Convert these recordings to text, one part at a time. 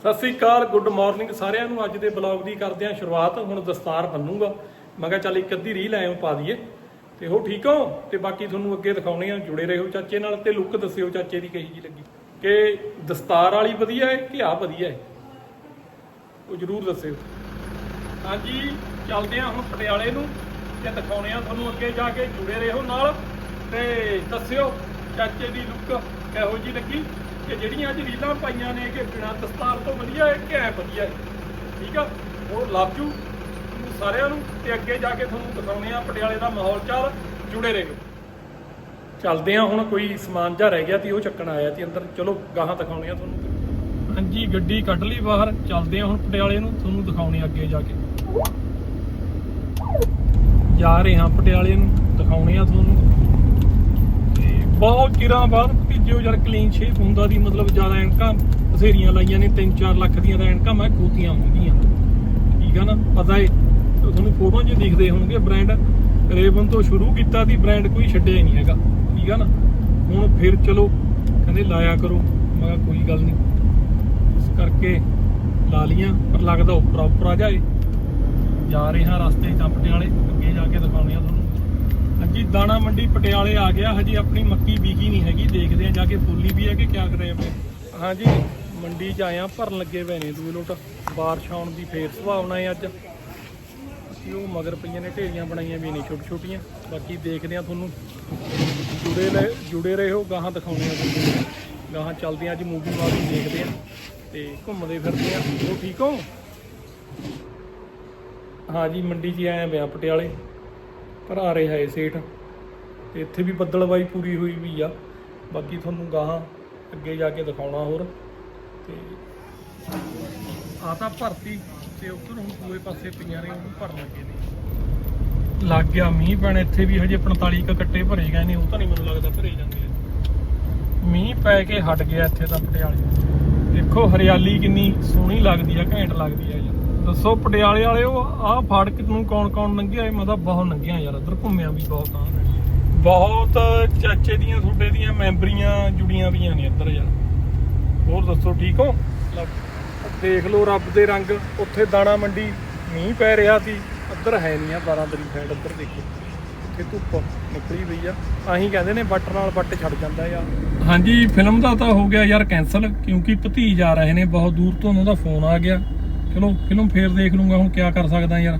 ਸਤਿ ਸ੍ਰੀ ਅਕਾਲ, good morning ਸਾਰਿਆਂ ਨੂੰ। ਅੱਜ ਦੇ ਬਲੌਗ ਦੀ ਕਰਦੇ ਹਾਂ ਸ਼ੁਰੂਆਤ। ਹੁਣ ਦਸਤਾਰ ਬੰਨੂਗਾ। ਮੈਂ ਕਿਹਾ ਚੱਲ ਇੱਕ ਅੱਧੀ ਰੀਲ ਐਂ ਪਾ ਦਈਏ। ਤੇ ਹੋ ਠੀਕ ਹੋ? ਤੇ ਬਾਕੀ ਤੁਹਾਨੂੰ ਅੱਗੇ ਦਿਖਾਉਣੇ ਆ। ਜੁੜੇ ਰਹੋ ਚਾਚੇ ਨਾਲ ਤੇ ਲੁੱਕ ਦੱਸਿਓ ਚਾਚੇ ਦੀ ਕਹੀ ਜੀ ਲੱਗੀ। ਕਿ ਦਸਤਾਰ ਵਾਲੀ ਵਧੀਆ ਹੈ ਕਿ ਆ ਵਧੀਆ ਹੈ? ਉਹ ਜਰੂਰ ਦੱਸਿਓ। ਹਾਂਜੀ, ਚੱਲਦੇ ਆ ਹੁਣ ਪਟਿਆਲੇ ਨੂੰ ਤੇ ਦਿਖਾਉਣੇ ਆ ਤੁਹਾਨੂੰ ਅੱਗੇ ਜਾ ਕੇ। ਜੁੜੇ ਰਹੋ ਨਾਲ ਤੇ ਦੱਸਿਓ ਚਾਚੇ ਦੀ ਲੁੱਕ ਕਿਹੋ ਜੀ ਲੱਗੀ ਕਿ ਜਿਹੜੀਆਂ ਅੱਜ ਰੀਲਾਂ ਪਾਈਆਂ ਨੇ ਕਿ ਬਿਨਾਂ ਦਸਤਾਰ ਤੋਂ ਵਧੀਆ ਹੈ ਕਿ ਐ ਵਧੀਆ ਹੈ? ਠੀਕ ਆ? ਉਹ ਲਵ ਸਾਰਿਆਂ ਨੂੰ ਤੇ ਅੱਗੇ ਜਾ ਕੇ ਤੁਹਾਨੂੰ ਦਿਖਾਉਣੇ ਆ ਪਟਿਆਲੇ ਦਾ ਮਾਹੌਲ ਚਾਲ। ਜੁੜੇ ਰਹੋ। ਚੱਲਦੇ ਆ ਹੁਣ ਕੋਈ ਸਮਾਨ ਜਾ ਰਹਿ ਗਿਆ ਤੇ ਉਹ ਚੱਕਣ ਆਇਆ ਤੇ ਅੰਦਰ। ਚਲੋ, ਗਾਹਾਂ ਦਿਖਾਉਣੇ ਆ ਤੁਹਾਨੂੰ। ਹਾਂਜੀ, ਗੱਡੀ ਕੱਢ ਲਈ ਬਾਹਰ। ਚੱਲਦੇ ਆ ਹੁਣ ਪਟਿਆਲੇ ਨੂੰ, ਤੁਹਾਨੂੰ ਦਿਖਾਉਣੇ ਆ ਅੱਗੇ ਜਾ ਕੇ। ਜਾ ਰਹੇ ਹਾਂ ਪਟਿਆਲੇ ਨੂੰ, ਦਿਖਾਉਣੇ ਆ ਤੁਹਾਨੂੰ। ਬਹੁਤ ਚਿਰਾਂ ਬਾਅਦ ਭਤੀਜੋ ਯਾਰ ਕਲੀਨ ਸ਼ੇਪ ਹੁੰਦਾ ਦੀ ਮਤਲਬ ਜ਼ਿਆਦਾ ਐਨਕਾਂ ਬਥੇਰੀਆਂ ਲਾਈਆਂ ਨੇ 3-4 ਲੱਖ ਦੀਆਂ ਤਾਂ ਐਨਕਾਂ ਮੈਂ ਖੋਤੀਆਂ ਹੁੰਦੀਆਂ। ਠੀਕ ਆ ਨਾ? ਪਤਾ ਏ, ਤੁਹਾਨੂੰ ਫੋਟੋਆਂ 'ਚ ਦਿਖਦੇ ਹੋਣਗੇ ਬ੍ਰਾਂਡ ਰੇਵਨ ਤੋਂ ਸ਼ੁਰੂ ਕੀਤਾ ਦੀ ਬ੍ਰਾਂਡ ਕੋਈ ਛੱਡਿਆ ਹੀ ਨਹੀਂ ਹੈਗਾ। ਠੀਕ ਆ ਨਾ? ਹੁਣ ਫਿਰ ਚਲੋ, ਕਹਿੰਦੇ ਲਾਇਆ ਕਰੋ। ਮੈਂ ਕਿਹਾ ਕੋਈ ਗੱਲ ਨਹੀਂ। ਇਸ ਕਰਕੇ ਲਾ ਲੀਆਂ ਪਰ ਲੱਗਦਾ ਉੱਪਰ ਉੱਪਰ ਆ ਜਾਏ। ਜਾ ਰਹੇ ਹਾਂ ਰਸਤੇ ਚ ਵਾਲੇ, ਅੱਗੇ ਜਾ ਕੇ ਦਿਖਾਉਣੇ ਆ ਤੁਹਾਨੂੰ। ਦਾਣਾ ਮੰਡੀ ਪਟਿਆਲੇ ਆ ਗਿਆ, ਹਜੇ ਆਪਣੀ ਮੱਕੀ ਬੀਗੀ ਨਹੀਂ ਹੈਗੀ, ਦੇਖਦੇ ਆ ਜਾ ਕੇ ਫੁੱਲੀ ਵੀ ਹੈ ਕਿ ਕਿਆ ਕਰੇ ਆਪਣੇ। ਹਾਂਜੀ, ਮੰਡੀ ਚ ਆਇਆ ਭਰਨ ਲੱਗੇ ਪਏ ਨੇ ਦੂਏ ਲੋਟ। ਬਾਰਿਸ਼ ਆਉਣ ਦੀ ਫੇਰ ਸੰਭਾਵਨਾ ਹੈ ਅੱਜ। ਅਸੀਂ ਉਹ ਮਗਰ ਪਈਆਂ ਨੇ, ਢੇਰੀਆਂ ਬਣਾਈਆਂ ਵੀ ਨੇ ਛੋਟੀ ਛੋਟੀਆਂ। ਬਾਕੀ ਦੇਖਦੇ ਆ ਤੁਹਾਨੂੰ। ਜੁੜੇ ਰਹੇ, ਜੁੜੇ ਰਹੋ ਗਾਹਾਂ ਦਿਖਾਉਣੇ ਆ ਤੁਹਾਨੂੰ। ਗਾਹਾਂ ਚੱਲਦੇ ਆ ਅੱਜ ਮੂਵੀ ਮਾਵੀ ਦੇਖਦੇ ਆ ਤੇ ਘੁੰਮਦੇ ਫਿਰਦੇ ਆ ਉਹ ਠੀਕ ਹੋ? ਹਾਂਜੀ, ਮੰਡੀ 'ਚ ਆਇਆ ਪਿਆ ਪਟਿਆਲੇ। ਭਰਾ ਰਿਹਾ ਏ ਸੇਠ। ਤੇ ਇੱਥੇ ਵੀ ਬੱਦਲਬਾਈ ਪੂਰੀ ਹੋਈ ਵੀ ਆ। ਬਾਕੀ ਤੁਹਾਨੂੰ ਗਾਹਾਂ ਅੱਗੇ ਜਾ ਕੇ ਦਿਖਾਉਣਾ ਹੋਰ। ਤੇ ਆ ਤਾਂ ਭਰਤੀ ਤੇ ਉੱਧਰ ਹੁਣ ਦੂਏ ਪਾਸੇ ਪਈਆਂ ਨੇ ਉਹਨੂੰ ਭਰਨ ਲੱਗੇ ਨੇ। ਲੱਗ ਗਿਆ ਮੀਂਹ ਪੈਣ, ਇੱਥੇ ਵੀ ਹਜੇ 45 ਕ ਕੱਟੇ ਭਰੇ ਗਏ ਨੇ, ਉਹ ਤਾਂ ਨਹੀਂ ਮੈਨੂੰ ਲੱਗਦਾ ਭਰੇ ਜਾਂਦੇ। ਆ। ਮੀਂਹ ਪੈ ਕੇ ਹਟ ਗਿਆ ਇੱਥੇ ਤਾਂ ਪਟਿਆਲੇ। ਦੇਖੋ ਹਰਿਆਲੀ ਕਿੰਨੀ ਸੋਹਣੀ ਲੱਗਦੀ ਆ, ਘੈਂਟ ਲੱਗਦੀ ਆ ਯਾਰ। ਦੱਸੋ ਪਟਿਆਲੇ ਵਾਲਿਓ, ਆਹ ਫਾੜਕ ਨੂੰ ਕੌਣ ਕੌਣ ਲੰਘਿਆ ਇਹ ਮੈਂ ਤਾਂ ਬਹੁਤ ਲੰਘਿਆ ਯਾਰ, ਇੱਧਰ ਘੁੰਮਿਆ ਵੀ ਬਹੁਤ ਆ ਬਹੁਤ ਚਾਚੇ ਦੀਆਂ ਤੁਹਾਡੇ ਦੀਆਂ ਮੈਂਬਰੀਆਂ ਜੁੜੀਆਂ ਵੀਆਂ ਨੇ ਇੱਧਰ ਯਾਰ। ਹੋਰ ਦੱਸੋ ਠੀਕ ਹੋ? ਦੇਖ ਲਓ ਰੱਬ ਦੇ ਰੰਗ ਉੱਥੇ ਦਾਣਾ ਮੰਡੀ ਮੀਂਹ ਪੈ ਰਿਹਾ ਸੀ। ਇੱਧਰ ਹੈ ਨਹੀਂ ਆ 12 ਤਰੀਕ ਸਾਈਡ ਇੱਧਰ ਦੇਖੋ। ਇੱਥੇ ਧੁੱਪ ਨਿਕਲੀ ਪਈ ਆ। ਆਹੀਂ ਕਹਿੰਦੇ ਨੇ ਬੱਟ ਨਾਲ ਬੱਟ ਛੱਡ ਜਾਂਦਾ ਆ ਹਾਂਜੀ ਫਿਲਮ ਦਾ ਤਾਂ ਹੋ ਗਿਆ ਯਾਰ ਕੈਨਸਲ ਕਿਉਂਕਿ ਭਤੀਜ ਆ ਰਹੇ ਨੇ ਬਹੁਤ ਦੂਰ ਤੋਂ ਉਹਨਾਂ ਦਾ ਫੋਨ ਆ ਗਿਆ। ਚਲੋ ਫਿਲਮ ਫੇਰ ਦੇਖ ਲੂੰਗਾ ਹੁਣ ਕਿਆ ਕਰ ਸਕਦਾ ਯਾਰ।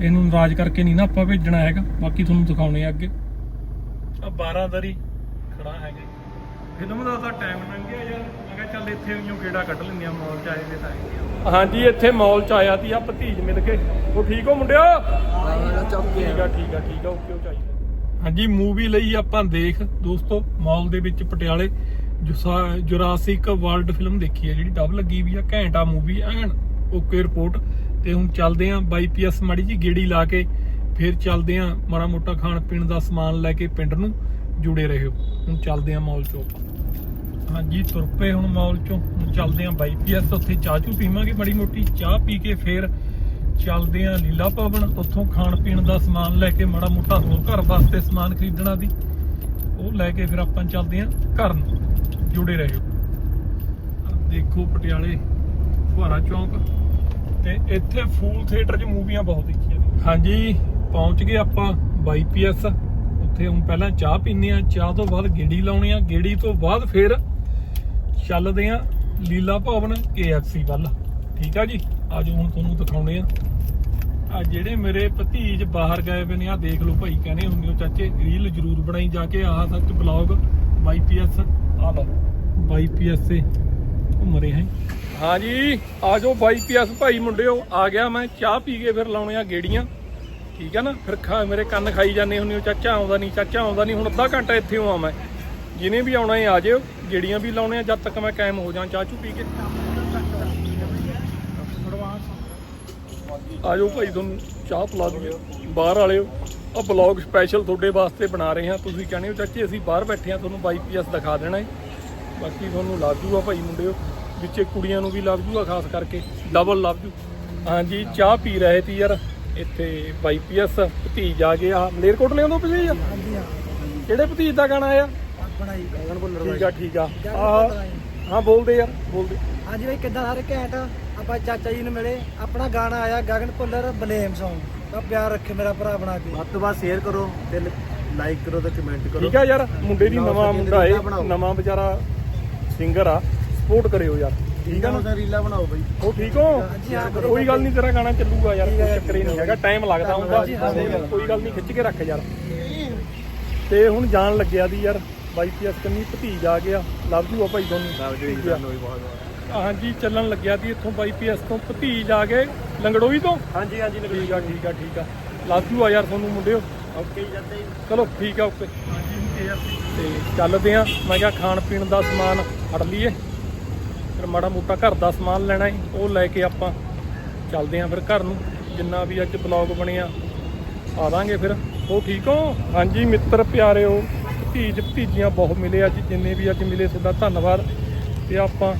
ਇਹਨੂੰ ਨਾਰਾਜ਼ ਕਰਕੇ ਨਹੀਂ ਨਾ ਆਪਾਂ ਭੇਜਣਾ ਹੈਗਾ ਬਾਕੀ ਤੁਹਾਨੂੰ ਦਿਖਾਉਣੇ ਆ ਅੱਗੇ। ਆ 12 ਦਰੀ ਖੜਾ ਹੈਗਾ। ਫਿਲਮ ਦਾ ਤਾਂ ਟਾਈਮ ਲੰਘਿਆ ਯਾਰ। ਮੈਂ ਕਿਹਾ ਚੱਲ ਇੱਥੇ ਵੀ ਕਿਹੜਾ ਕੱਢ ਲੈਂਦੇ ਆ ਮਾਲ ਚ ਆਏ ਦੇ ਤਾਂ ਹਾਂਜੀ ਇੱਥੇ ਮਾਲ ਚ ਆਇਆ ਸੀ ਆ ਭਤੀਜ ਮਿਲ ਕੇ। ਉਹ ਠੀਕ ਹੋ ਮੁੰਡਿਓ? ਠੀਕ ਆ ਠੀਕ ਆ ਠੀਕ ਆ ਓਕੇ ਚਾਹੀਦਾ? ਹਾਂਜੀ ਮੂਵੀ ਲਈ ਆਪਾਂ ਦੇਖ ਦੋਸਤੋ ਮਾਲ ਦੇ ਵਿੱਚ ਪਟਿਆਲੇ ਜੁਰਾਸਿਕ ਵਰਲਡ ਫਿਲਮ ਦੇਖੀ ਹੈ ਜਿਹੜੀ ਡਬ ਲੱਗੀ ਵੀ ਆ ਘੈਂਟਾ ਮੂਵੀ ਐਨ ਓਕੇ ਰਿਪੋਰਟ ਤੇ ਹੁਣ ਚੱਲਦੇ ਆਂ ਬਾਈਪੀਐਸ ਮਾੜੀ ਜੀ ਗੇੜੀ ਲਾ ਕੇ ਫਿਰ ਚੱਲਦੇ ਆਂ ਮਾੜਾ ਮੋਟਾ ਖਾਣ ਪੀਣ ਦਾ ਸਮਾਨ ਲੈ ਕੇ ਪਿੰਡ ਨੂੰ ਜੁੜੇ ਰਹਿਓ ਹੁਣ ਚੱਲਦੇ ਆਂ ਮਾਲ ਚੋਂ ਹਾਂਜੀ, ਤੁਰ ਪਏ ਹੁਣ ਮਾਲ ਚੋਂ ਹੁਣ ਚੱਲਦੇ ਆਂ ਬਾਈਪੀਐਸ ਉੱਥੇ ਚਾਹ ਚੂ ਪੀਵਾਂਗੇ ਬੜੀ ਮੋਟੀ। ਚਾਹ ਪੀ ਕੇ ਫਿਰ ਚੱਲਦੇ ਆਂ ਲੀਲਾ ਭਵਨ। ਉੱਥੋਂ ਖਾਣ ਪੀਣ ਦਾ ਸਮਾਨ ਲੈ ਕੇ ਮਾੜਾ ਮੋਟਾ ਹੋਰ ਘਰ ਵਾਸਤੇ ਸਮਾਨ ਖਰੀਦਣਾ ਦੀ ਉਹ ਲੈ ਕੇ ਫਿਰ ਆਪਾਂ ਚੱਲਦੇ ਆਂ ਘਰ ਨੂੰ ਜੁੜੇ ਰਹਿਓ ਆਹ ਦੇਖੋ ਪਟਿਆਲੇ ਫੁਹਾਰਾ ਚੌਂਕ। ਤੇ ਇੱਥੇ ਫੂਲ ਥੀਏਟਰ 'ਚ ਮੂਵੀਆਂ ਬਹੁਤ ਦੇਖੀਆਂ ਨੇ। ਹਾਂਜੀ। ਪਹੁੰਚ ਗਏ ਆਪਾਂ ਬਾਈਪੀਐਸ ਉੱਥੇ ਹੁਣ ਪਹਿਲਾਂ ਚਾਹ ਪੀਨੇ ਆ ਚਾਹ ਤੋਂ ਬਾਅਦ ਗੇੜੀ ਲਾਉਣੇ ਆ। ਗੇੜੀ ਤੋਂ ਬਾਅਦ ਫਿਰ ਚੱਲਦੇ ਆ ਲੀਲਾ ਭਵਨ KFC ਵੱਲ। ਠੀਕ ਆ ਜੀ? ਆਜੋ ਹੁਣ ਤੁਹਾਨੂੰ ਦਿਖਾਉਣੇ ਆ। ਆ ਜਿਹੜੇ ਮੇਰੇ ਭਤੀਜ ਬਾਹਰ ਗਏ ਪਏ ਨੇ ਆ ਦੇਖ ਲਓ ਭਾਈ, ਕਹਿੰਦੇ ਹੁੰਦੇ ਹੋ ਚਾਚੇ ਰੀਲ ਜ਼ਰੂਰ ਬਣਾਈ ਜਾ ਕੇ, ਆਹ ਸੱਚ ਬਲੌਗ ਬਾਈਪੀਐਸ ਆ ਲਓ ਬਾਈਪੀਐਸ ਤੇ ਘੁੰਮ ਰਹੇ ਹਾਂ। ਹਾਂ ਜੀ, ਆ ਜਾਓ ਬਾਈਪੀਐਸ ਭਾਈ ਮੁੰਡਿਓ, ਆ ਗਿਆ ਮੈਂ, ਚਾਹ ਪੀ ਕੇ ਫਿਰ ਲਾਉਣੇ ਆ ਗੇੜੀਆਂ। ਠੀਕ ਹੈ ਨਾ? ਫਿਰ ਖਾ, ਮੇਰੇ ਕੰਨ ਖਾਈ ਜਾਂਦੇ ਹੁੰਦੇ ਹੋ, ਚਾਚਾ ਆਉਂਦਾ ਨਹੀਂ, ਚਾਚਾ ਆਉਂਦਾ ਨਹੀਂ, ਹੁਣ ਅੱਧਾ ਘੰਟਾ ਇੱਥੇ ਹਾਂ ਮੈਂ। ਜਿਹਨੇ ਵੀ ਆਉਣਾ ਹੈ, ਆ ਜਿਓ। ਜਿਹੜੀਆਂ ਵੀ ਲਾਉਣੇ ਆ, ਜਦ ਤੱਕ ਮੈਂ ਕਾਇਮ ਹੋ ਜਾਂ ਚਾਹ ਚੂ ਪੀ ਕੇ। ਆ ਜਾਓ ਭਾਈ, ਤੁਹਾਨੂੰ ਚਾਹ ਪਿਲਾ ਦਈਏ। ਬਾਹਰ ਵਾਲਿਓ ਆ ਬਲੌਗ ਸਪੈਸ਼ਲ ਤੁਹਾਡੇ ਵਾਸਤੇ ਬਣਾ ਰਹੇ ਹਾਂ। ਤੁਸੀਂ ਕਹਿੰਦੇ ਹੋ, ਚਾਚੀ, ਅਸੀਂ ਬਾਹਰ ਬੈਠੇ ਹਾਂ, ਤੁਹਾਨੂੰ ਬਾਈਪੀਐਸ ਦਿਖਾ ਦੇਣਾ ਹੈ। ਬਾਕੀ ਤੁਹਾਨੂੰ ਲੱਭ ਜੂਗਾ ਭਾਈ ਮੁੰਡਿਓ। ਵਿੱਚੇ ਕੁੜੀਆਂ ਨੂੰ ਵੀ ਲੱਭ ਜੂਗਾ, ਖਾਸ ਕਰਕੇ। ਡਬਲ ਲੱਭ ਜੂ। ਹਾਂਜੀ, ਚਾਹ ਪੀ ਰਹੇ ਸੀ ਯਾਰ। ਇੱਥੇ ਬਾਈਪੀਐਸ ਭਤੀਜ ਆ ਗਿਆ ਮਲੇਰਕੋਟ ਲਿਆਉਂਦੋ ਭਤੀਜ ਕਿਹੜੇ ਭਤੀਜ ਦਾ ਗਾਣਾ ਆ? ਬਣਾਈ। ਗਗਨ ਭੁੱਲਰ ਠੀਕ ਆ ਠੀਕ ਆ। ਆਹ, ਹਾਂ ਬੋਲਦੇ ਯਾਰ ਬੋਲਦੇ। ਹਾਂਜੀ ਬਾਈ ਕਿੱਦਾਂ ਸਾਰੇ ਘੈਂਟ ਆਪਾਂ ਚਾਚਾ ਜੀ ਨੂੰ ਮਿਲੇ ਆਪਣਾ ਗਾਣਾ ਆਇਆ ਗਗਨ ਭੁੱਲਰ ਬਲੇਮ Song ਦਾ ਪਿਆਰ ਰੱਖੇ ਮੇਰਾ ਭਰਾ ਬਣਾ ਕੇ। ਵੱਧ ਤੋਂ ਵੱਧ ਸ਼ੇਅਰ ਕਰੋ ਤੇ ਲਾਈਕ ਕਰੋ ਤੇ ਕਮੈਂਟ ਕਰੋ। ਠੀਕ ਆ ਯਾਰ ਮੁੰਡੇ ਦੀ ਨਵਾਂ ਮੁੰਡਾ ਏ। ਨਵਾਂ ਵਿਚਾਰਾ ਸਿੰਗਰ ਆ। ਸਪੋਰਟ ਕਰਿਓ ਯਾਰ। ਠੀਕ ਆ ਨਾ? ਉਹਦਾ ਰੀਲਾ ਬਣਾਓ ਬਈ। ਉਹ ਠੀਕ ਹੋ? ਹਾਂਜੀ, ਕੋਈ ਗੱਲ ਨਹੀਂ ਤੇਰਾ ਗਾਣਾ ਚੱਲੂਗਾ ਯਾਰ ਕੋਈ ਚੱਕਰ ਹੀ ਨਹੀਂ ਹੈਗਾ ਟਾਈਮ ਲੱਗਦਾ ਹੁੰਦਾ। ਹਾਂਜੀ। ਕੋਈ ਗੱਲ ਨਹੀਂ ਖਿੱਚ ਕੇ ਰੱਖ ਯਾਰ। ਤੇ ਹੁਣ ਜਾਣ ਲੱਗਿਆ ਦੀ ਯਾਰ ਬਾਈ ਪੀਐਸ ਕੰਨੀ ਭਤੀਜ ਆ ਗਿਆ। ਲਵ ਯੂ ਆ ਭਾਈ ਦੋਨੋਂ। ਬਹੁਤ ਬਹੁਤ। ਹਾਂਜੀ ਚੱਲਣ ਲੱਗਿਆ ਦੀ ਇੱਥੋਂ ਬਾਈ ਪੀਐਸ ਤੋਂ ਭਤੀਜ ਆ ਗਏ ਲੰਗੜੋਈ ਤੋਂ? ਹਾਂਜੀ ਹਾਂਜੀ ਠੀਕ ਆ ਠੀਕ ਆ ਠੀਕ ਆ। ਲਵ ਯੂ ਆ ਯਾਰ ਤੁਹਾਨੂੰ ਮੁੰਡਿਓ। ਓਕੇ ਜਾਂਦੇ ਚਲੋ ਠੀਕ ਆ ਓਕੇ ਤੇ ਚੱਲਦੇ ਆ। ਮੈਂ ਕਿਹਾ ਖਾਣ ਪੀਣ ਦਾ ਸਮਾਨ ਫੜ ਲਈਏ। ਫਿਰ ਮਾੜਾ ਮੋਟਾ ਘਰ ਦਾ ਸਮਾਨ ਲੈਣਾ ਹੈ ਉਹ ਲੈ ਕੇ ਆਪਾਂ ਚੱਲਦੇ ਆ ਫਿਰ ਘਰ ਨੂੰ। ਜਿੰਨਾ ਵੀ ਅੱਜ ਬਲੌਗ ਬਣਿਆ ਆ ਦਾਂਗੇ ਫਿਰ। ਉਹ ਠੀਕ ਹੋ? ਹਾਂਜੀ, ਮਿੱਤਰ ਪਿਆਰਿਓ, ਭਤੀਜ ਭਤੀਜੀਆਂ ਬਹੁਤ ਮਿਲੇ ਅੱਜ, ਜਿੰਨੇ ਵੀ ਅੱਜ ਮਿਲੇ ਤੁਹਾਡਾ ਧੰਨਵਾਦ। ਤੇ ਆਪਾਂ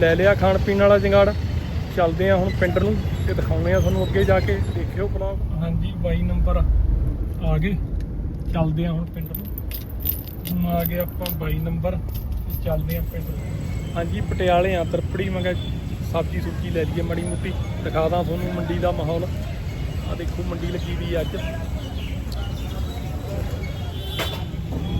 ਲੈ ਲਿਆ ਖਾਣ ਪੀਣ ਵਾਲਾ ਜੰਗਾੜ। ਚੱਲਦੇ ਆ ਹੁਣ ਪਿੰਡ ਨੂੰ ਤੇ ਦਿਖਾਉਣੇ ਆ ਤੁਹਾਨੂੰ ਅੱਗੇ ਜਾ ਕੇ। ਦੇਖਿਓ ਬਲੌਗ ਹਾਂਜੀ 22 ਨੰਬਰ ਆ ਗਏ। ਚੱਲਦੇ ਆ ਹੁਣ ਪਿੰਡ ਨੂੰ। ਹੁਣ ਆ ਗਏ ਆਪਾਂ 22 ਨੰਬਰ ਚੱਲਦੇ ਆ ਪਿੰਡ ਨੂੰ। ਹਾਂਜੀ, ਪਟਿਆਲੇ ਆ, ਤਰਪੜੀ। ਮੈਂ ਕਿਹਾ ਸਬਜ਼ੀ ਸੁਬਜ਼ੀ ਲੈ ਲਈਏ ਮੜੀ ਮੁੱਟੀ। ਦਿਖਾਦਾ ਤੁਹਾਨੂੰ ਮੰਡੀ ਦਾ ਮਾਹੌਲ। ਆ ਦੇਖੋ ਮੰਡੀ ਲੱਗੀ ਵੀ ਅੱਜ।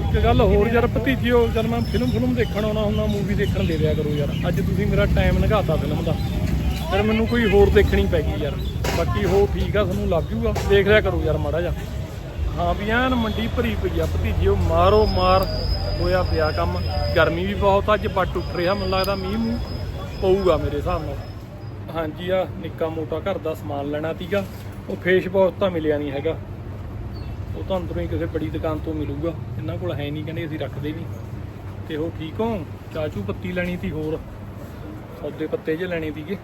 ਇੱਕ ਗੱਲ ਹੋਰ ਯਾਰ ਭਤੀਜਿਓ ਜਦ ਮੈਂ ਫਿਲਮ ਫਿਲਮ ਦੇਖਣ ਆਉਣਾ ਹੁੰਦਾ ਮੂਵੀ ਦੇਖਣ ਦੇ ਦਿਆ ਕਰੋ ਯਾਰ। ਅੱਜ ਤੁਸੀਂ ਮੇਰਾ ਟਾਈਮ ਲੰਘਾਤਾ ਫਿਲਮ ਦਾ। ਫਿਰ ਮੈਨੂੰ ਕੋਈ ਹੋਰ ਦੇਖਣੀ ਪੈ ਗਈ ਯਾਰ। ਬਾਕੀ ਹੋ ਠੀਕ ਆ, ਤੁਹਾਨੂੰ ਲੱਗ ਜੂਗਾ। ਦੇਖ ਲਿਆ ਕਰੋ ਯਾਰ ਮਾੜਾ ਜਿਹਾ। ਹਾਂ ਵੀ ਐਨ ਮੰਡੀ ਭਰੀ ਪਈ ਆ ਭਤੀਜਿਓ ਮਾਰੋ ਮਾਰ। ਹੋਇਆ ਪਿਆ ਕੰਮ। ਗਰਮੀ ਵੀ ਬਹੁਤ ਆ, ਅੱਜ ਪੱਟ ਉੱਠ ਰਿਹਾ ਮੈਨੂੰ ਲੱਗਦਾ ਮੀਂਹ ਮੂੰਹ ਪਊਗਾ ਮੇਰੇ ਹਿਸਾਬ ਨਾਲ। ਹਾਂਜੀ ਆ ਨਿੱਕਾ ਮੋਟਾ ਘਰ ਦਾ ਸਮਾਨ ਲੈਣਾ ਸੀਗਾ। ਉਹ ਫੇਸ ਵਾਸ਼ ਤਾਂ ਮਿਲਿਆ ਨਹੀਂ ਹੈਗਾ। ਉਹ ਤਾਂ ਅੰਦਰੋਂ ਹੀ ਕਿਸੇ ਬੜੀ ਦੁਕਾਨ ਤੋਂ ਮਿਲੂਗਾ। ਇਹਨਾਂ ਕੋਲ ਹੈ ਨਹੀਂ ਕਹਿੰਦੇ ਅਸੀਂ ਰੱਖਦੇ ਨਹੀਂ ਤੇ ਉਹ ਠੀਕ ਹੋ ਚਾਚੂ ਪੱਤੀ ਲੈਣੀ ਸੀ ਹੋਰ। ਸੌਦੇ ਪੱਤੇ ਜੇ ਲੈਣੇ ਸੀਗੇ।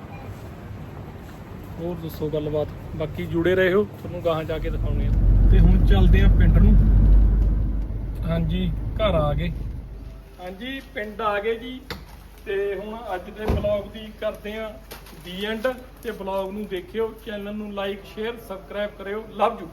ਹੋਰ ਦੱਸੋ ਗੱਲਬਾਤ? ਬਾਕੀ ਜੁੜੇ ਰਹੋ ਤੁਹਾਨੂੰ ਗਾਹਾਂ ਜਾ ਕੇ ਦਿਖਾਉਣੇ ਆ। ਤੇ ਹੁਣ ਚੱਲਦੇ ਆ ਪਿੰਡ ਨੂੰ। ਹਾਂਜੀ, ਘਰ ਆ ਗਏ। ਹਾਂਜੀ, ਪਿੰਡ ਆ ਗਏ ਜੀ। ਤੇ ਹੁਣ ਅੱਜ ਦੇ ਬਲੌਗ ਦੀ ਕਰਦੇ ਆ ਦੀ ਐਂਡ ਤੇ ਬਲੌਗ ਨੂੰ ਦੇਖਿਓ ਚੈਨਲ ਨੂੰ ਲਾਈਕ ਸ਼ੇਅਰ ਸਬਸਕ੍ਰਾਈਬ ਕਰਿਓ। Love you